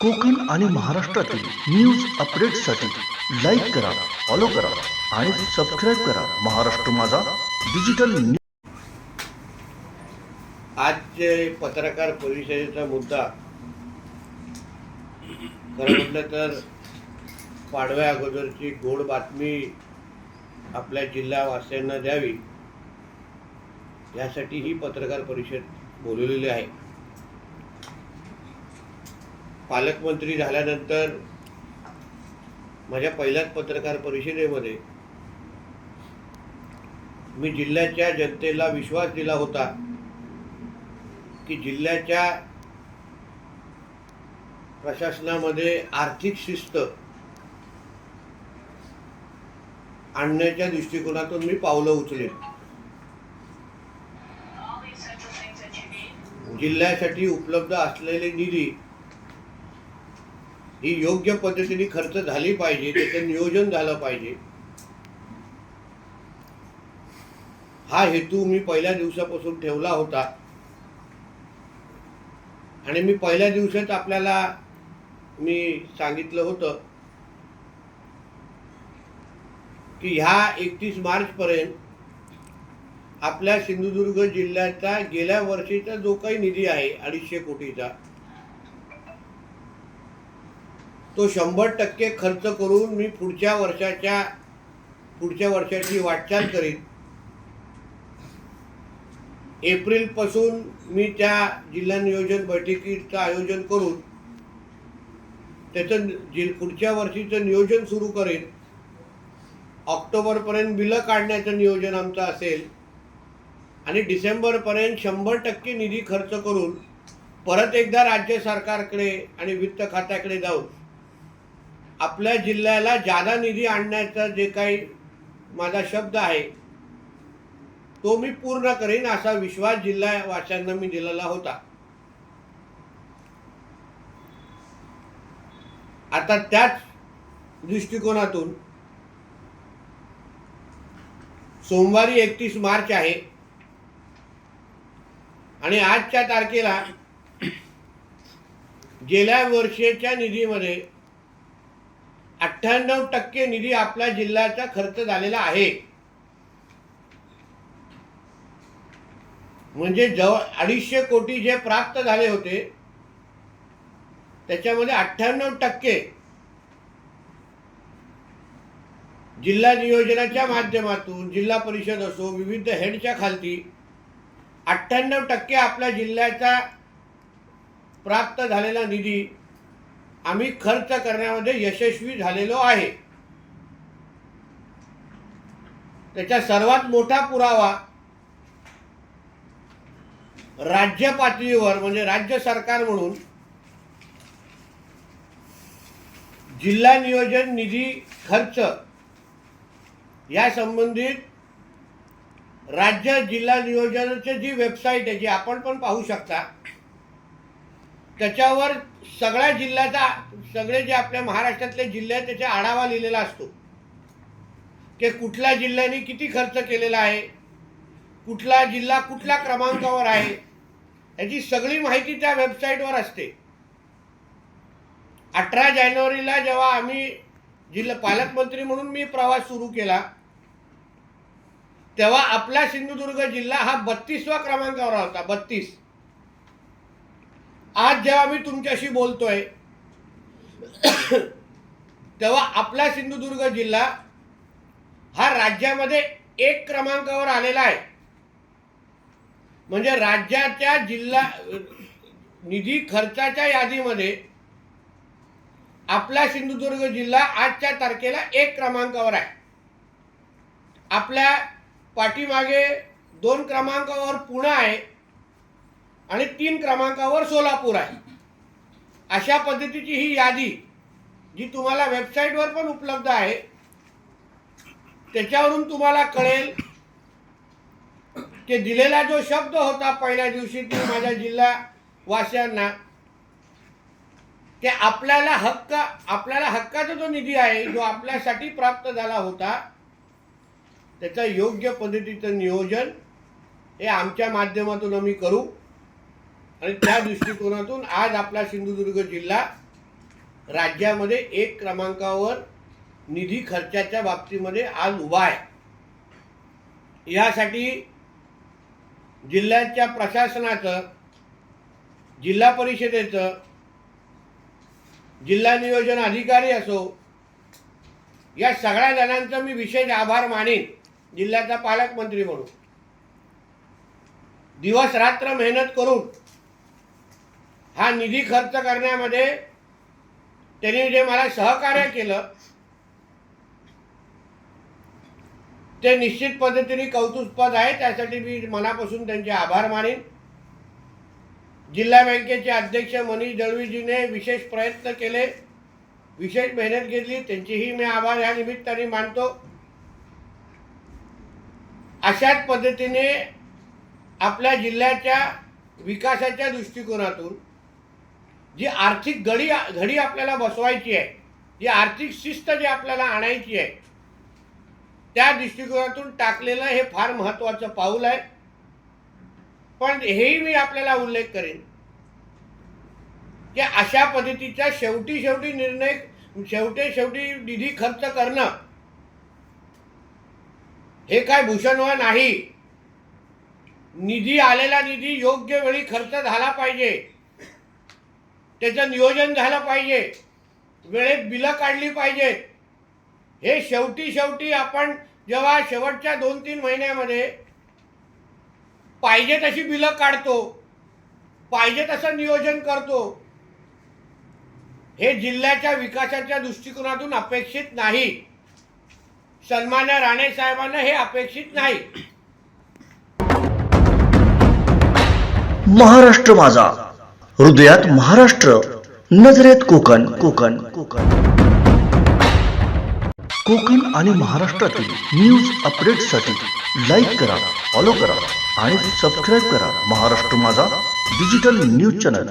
कोकण आणि महाराष्ट्रातील न्यूज अपडेट्ससाठी लाईक करा फॉलो करा आणि सबस्क्राईब करा. महाराष्ट्र माझा डिजिटल न्यूज आजचे पत्रकार परिषदेचा मुद्दा खरं म्हटलं तर पाडव्या अगोदरची गोड बातमी आपल्या जिल्हावासियांना द्यावी यासाठी ही पत्रकार परिषद बोलवलेली आहे. पालकमंत्री झाल्यानंतर माझ्या पहिल्याच पत्रकार परिषदेमध्ये मी जिल्ह्याच्या जनतेला विश्वास दिला होता की जिल्ह्याच्या प्रशासनामध्ये आर्थिक शिस्त आणण्याच्या दृष्टिकोनातून मी पावलं उचलेन. जिल्ह्यासाठी उपलब्ध असलेले निधी ही योग्य पद्धतीने खर्च झाली पाहिजे त्याचं नियोजन झालं पाहिजे. हा हेतू मी पहिल्या दिवसापासून ठेवला होता. आणि मी पहिल्या दिवसात आपल्याला मी सांगितलं होतं की ह्या एकतीस मार्चपर्यंत आपल्या सिंधुदुर्ग जिल्ह्याचा गेल्या वर्षीचा जो काही निधी आहे अडीचशे कोटीचा तो शंभर टक्के खर्च करून मी पुढच्या वर्षाच्या पुढच्या वर्षाची वाटचाल करीन. एप्रिलपासून मी त्या जिल्हा नियोजन बैठकीचं आयोजन करून त्याचं जि पुढच्या वर्षीचं नियोजन सुरू करेन. ऑक्टोबरपर्यंत बिलं काढण्याचं नियोजन आमचं असेल. आणि डिसेंबरपर्यंत शंभर टक्के निधी खर्च करून परत एकदा राज्य सरकारकडे आणि वित्त खात्याकडे जाऊन आपल्या जिल्ह्याला जादा निधी आणण्याचा जे काही माझा शब्द आहे तो मी पूर्ण करीन असा विश्वास जिल्हावासियांना मी दिलेला होता. आता त्याच दृष्टिकोनातून सोमवारी एकतीस मार्च आहे. आणि आजच्या तारखेला गेल्या वर्षीच्या निधीमध्ये अठ्ठ्याण्णव टक्के निधी आपल्या जिल्ह्याचा खर्च झालेला आहे. म्हणजे जवळ अडीचशे कोटी जे प्राप्त झाले होते त्याच्यामध्ये अठ्ठ्याण्णव टक्के जिल्हा नियोजनाच्या माध्यमातून जिल्हा परिषद असो विविध हेडच्या खालती अठ्ठ्याण्णव टक्के आपल्या जिल्ह्याचा प्राप्त झालेला निधी आम्ही खर्च करण्यामध्ये यशस्वी झालेलो आहे. त्याचा सर्वात मोठा पुरावा राज्य पातळीवर म्हणजे राज्य सरकार म्हणून जिल्हा नियोजन निधी खर्च या संबंधित राज्य जिल्हा नियोजनाची जी वेबसाईट आहे जी आपण पण पाहू शकता त्याच्यावर सगळ्या जिल्ह्याचा सगळे जे आपल्या महाराष्ट्रातले जिल्हे आहेत त्याचा आढावा लिहिलेला असतो. की कुठल्या जिल्ह्याने किती खर्च केलेला आहे? कुठला जिल्हा कुठल्या क्रमांकावर आहे? याची सगळी माहिती त्या वेबसाईटवर असते. अठरा जानेवारीला जेव्हा आम्ही जिल्हा पालकमंत्री म्हणून मी प्रवास सुरू केला तेव्हा आपला सिंधुदुर्ग जिल्हा हा बत्तीसवा क्रमांकावर होता बत्तीस. आज जेव्हा मी तुमच्याशी बोलतोय तेव्हा आपला सिंधुदुर्ग जिल्हा हा राज्यामध्ये एक क्रमांकावर आलेला आहे. म्हणजे राज्याच्या जिल्हा निधी खर्चाच्या यादीमध्ये आपला सिंधुदुर्ग जिल्हा आजच्या तारखेला एक क्रमांकावर आहे. आपल्या पाठीमागे दोन क्रमांकावर पुणे आहे आणि तीन क्रमांकावर सोलापूर आहे. अशा पद्धतीची ही यादी जी तुम्हाला वेबसाईटवर पण उपलब्ध आहे त्याच्यावरून तुम्हाला कळेल. की दिलेला जो शब्द होता पहिल्या दिवशी ती माझ्या जिल्हा वासियांना ते आपल्याला हक्क आपल्याला हक्काचा जो निधी आहे जो आपल्यासाठी प्राप्त झाला होता त्याचं योग्य पद्धतीचं नियोजन हे आमच्या माध्यमातून आम्ही करू. आणि त्या दृष्टिकोनातून आज आपला सिंधुदुर्ग जिल्हा राज्यामध्ये एक क्रमांकावर निधी खर्चाच्या बाबतीमध्ये आज उभा आहे. यासाठी जिल्ह्याच्या प्रशासनाचं जिल्हा परिषदेचं जिल्हा नियोजन अधिकारी असो या सगळ्या जणांचा मी विशेष आभार मानेन. जिल्ह्याचा पालकमंत्री म्हणून. दिवस रात्र मेहनत करून हा निधी खर्च करण्यामध्ये त्यांनी जे मला सहकार्य केलं ते निश्चित पद्धतीने कौतुकपद आहे त्यासाठी मी मनापासून त्यांचे आभार मानेन. जिल्हा बँकेचे अध्यक्ष मनीष दळवीजीने विशेष प्रयत्न केले विशेष मेहनत घेतली त्यांचेही मी आभार या निमित्ताने मानतो. अशाच पद्धतीने आपल्या जिल्ह्याच्या विकासाच्या दृष्टिकोनातून जी आर्थिक घडी घडी आपल्याला बसवायची आहे जी आर्थिक शिस्त जी आपल्याला आणायची आहे त्या दृष्टिकोनातून टाकलेलं हे फार महत्त्वाचं पाऊल आहे. पण हेही मी आपल्याला उल्लेख करेन की अशा पद्धतीच्या शेवटी शेवटी निर्णय शेवटी शेवटी निधी खर्च करणं हे काय भूषणव नाही. निधी आलेला निधी योग्य वेळी खर्च झाला पाहिजे. त्याचं नियोजन झालं पाहिजे. वेळेत बिलं काढली पाहिजेत. हे शेवटी शेवटी आपण जेव्हा शेवटच्या दोन तीन महिन्यामध्ये पाहिजे तशी बिलं काढतो पाहिजे तसं नियोजन करतो हे जिल्ह्याच्या विकासाच्या दृष्टिकोनातून अपेक्षित नाही. सन्मान्य राणे साहेबांना हे अपेक्षित नाही. महाराष्ट्र माझा. हृदयात महाराष्ट्र नजरेत कोकण कोकण कोकण. कोकण आणि महाराष्ट्रातील न्यूज अपडेटसाठी लाईक करा फॉलो करा आणि सबस्क्राईब करा महाराष्ट्र माझा डिजिटल न्यूज चॅनल